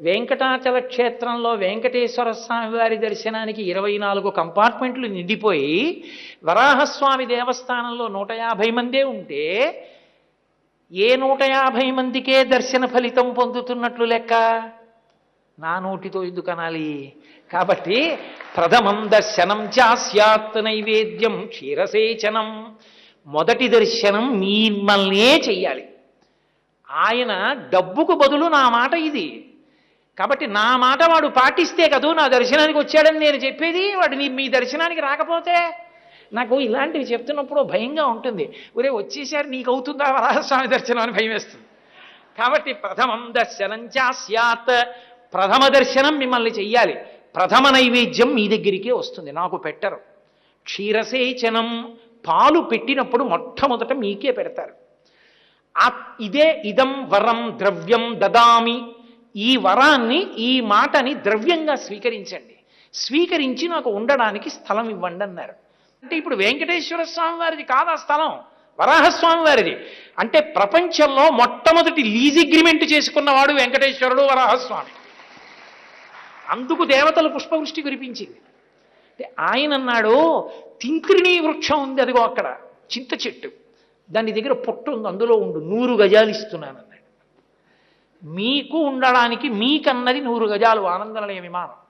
వెంకటాచల క్షేత్రంలో వెంకటేశ్వర స్వామి వారి దర్శనానికి ఇరవై నాలుగు కంపార్ట్మెంట్లు నిండిపోయి వరాహస్వామి దేవస్థానంలో నూట యాభై మందే ఉంటే ఏ నూట యాభై మందికే దర్శన ఫలితం పొందుతున్నట్లు లెక్క? నా నోటితో ఎందుకు అనాలి? కాబట్టి ప్రథమం దర్శనం చాస్యాత్ నైవేద్యం క్షీరసేచనం. మొదటి దర్శనం మిమ్మల్నే చెయ్యాలి. ఆయన డబ్బుకు బదులు నా మాట ఇది. కాబట్టి నా మాట వాడు పాటిస్తే కదూ నా దర్శనానికి వచ్చాడని నేను చెప్పేది వాడు నీ మీ దర్శనానికి రాకపోతే నాకు ఇలాంటివి చెప్తున్నప్పుడు భయంగా ఉంటుంది. ఒరే వచ్చేసారి నీకు అవుతుందా వరాహస్వామి దర్శనం అని భయం వేస్తుంది కాబట్టి ప్రథమం దర్శనం చాస్యాత్ ప్రథమ దర్శనం మిమ్మల్ని చెయ్యాలి. ప్రథమ నైవేద్యం మీ దగ్గరికే వస్తుంది. నాకు పెట్టరు. క్షీరసేచనం. పాలు పెట్టినప్పుడు మొట్టమొదట మీకే పెడతారు. ఇదే ఇదం వరం ద్రవ్యం దదామి. ఈ వరాన్ని ఈ మాటని ద్రవ్యంగా స్వీకరించండి. స్వీకరించి నాకు ఉండడానికి స్థలం ఇవ్వండి అన్నారు. అంటే ఇప్పుడు వెంకటేశ్వర స్వామి వారిది కాదు ఆ స్థలం? వరాహస్వామి వారిది. అంటే ప్రపంచంలో మొట్టమొదటి లీజ్ అగ్రిమెంట్ చేసుకున్నవాడు వెంకటేశ్వరుడు వరాహస్వామి. అందుకు దేవతలు పుష్పవృష్టి కురిపించింది. అంటే ఆయన అన్నాడు తింత్రిణీ వృక్షం ఉంది అదిగో అక్కడ చింత చెట్టు. దాని దగ్గర పొట్టు ఉంది అందులో ఉండు నూరు గజాలు ఇస్తున్నానన్నాడు. మీకు ఉండడానికి మీకన్నది నూరు గజాలు ఆనందనలయ విమానం.